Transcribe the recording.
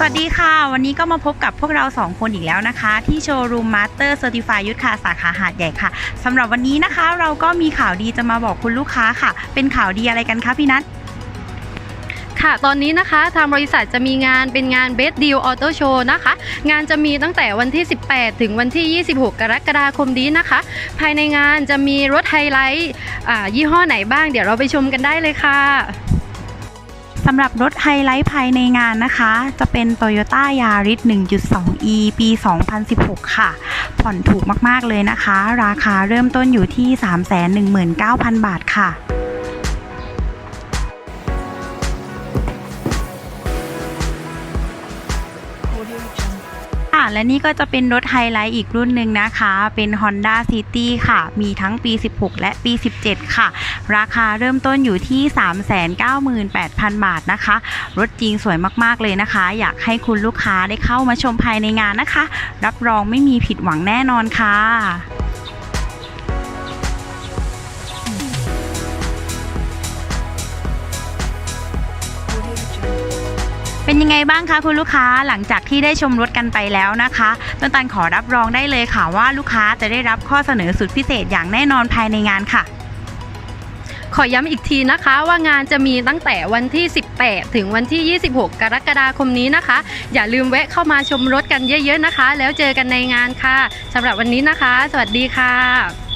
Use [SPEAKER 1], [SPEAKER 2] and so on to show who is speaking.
[SPEAKER 1] สวัสดีค่ะ วันนี้ก็มาพบกับพวกเรา 2 คนอีกแล้วนะคะ ที่โชว์รูมมาสเตอร์เซอร์ติฟายยุทธค่ะสาขาหาดใหญ่ค่ะสำหรับวันนี้นะคะ เราก็มีข่าวดีจะมาบอกคุณลูกค้าค่ะ เป็นข่าวดีอะไรกันคะพี่นัท
[SPEAKER 2] ค่ะ ตอนนี้นะคะทางบริษัทจะมีงานเป็นงาน Best Deal Auto Show นะคะ งานจะมีตั้งแต่วันที่ 18 ถึงวันที่ 26 กรกฎาคมนี้นะคะ ภายในงานจะมีรถไฮไลท์อ่ายี่ห้อไหนบ้าง เดี๋ยวเราไปชมกันได้เลยค่ะ
[SPEAKER 1] สำหรับรถไฮไลท์ภายในงานนะคะ จะเป็น Toyota Yaris 1.2e ปี 2016 ค่ะ ผ่อนถูกมากๆเลยนะคะ ราคาเริ่มต้นอยู่ที่ 319,000 บาทค่ะ และนี่ก็จะเป็นรถไฮไลท์อีกรุ่นหนึ่งนะคะ เป็น Honda City ค่ะ มีทั้งปี 16 และปี 17 ค่ะ ราคาเริ่มต้นอยู่ที่ 398,000 บาทนะคะ รถจริงสวยมากๆเลยนะคะ อยากให้คุณลูกค้าได้เข้ามาชมภายในงานนะคะ รับรองไม่มีผิดหวังแน่นอนค่ะ ยังไงบ้างคะคุณลูกค้าหลังจากที่ได้ชมรถกันไปแล้วนะคะต้นตันขอรับรองได้เลยค่ะว่าลูกค้าจะได้รับข้อเสนอสุดพิเศษอย่างแน่นอนภายในงานค่ะ
[SPEAKER 2] ขอย้ำอีกทีนะคะว่างานจะมีตั้งแต่วันที่ 18 ถึงวันที่ 26 กรกฎาคมนี้นะคะ อย่าลืมแวะเข้ามาชมรถกันเยอะ ๆนะคะ แล้วเจอกันในงานค่ะสำหรับวันนี้นะคะ สวัสดีค่ะ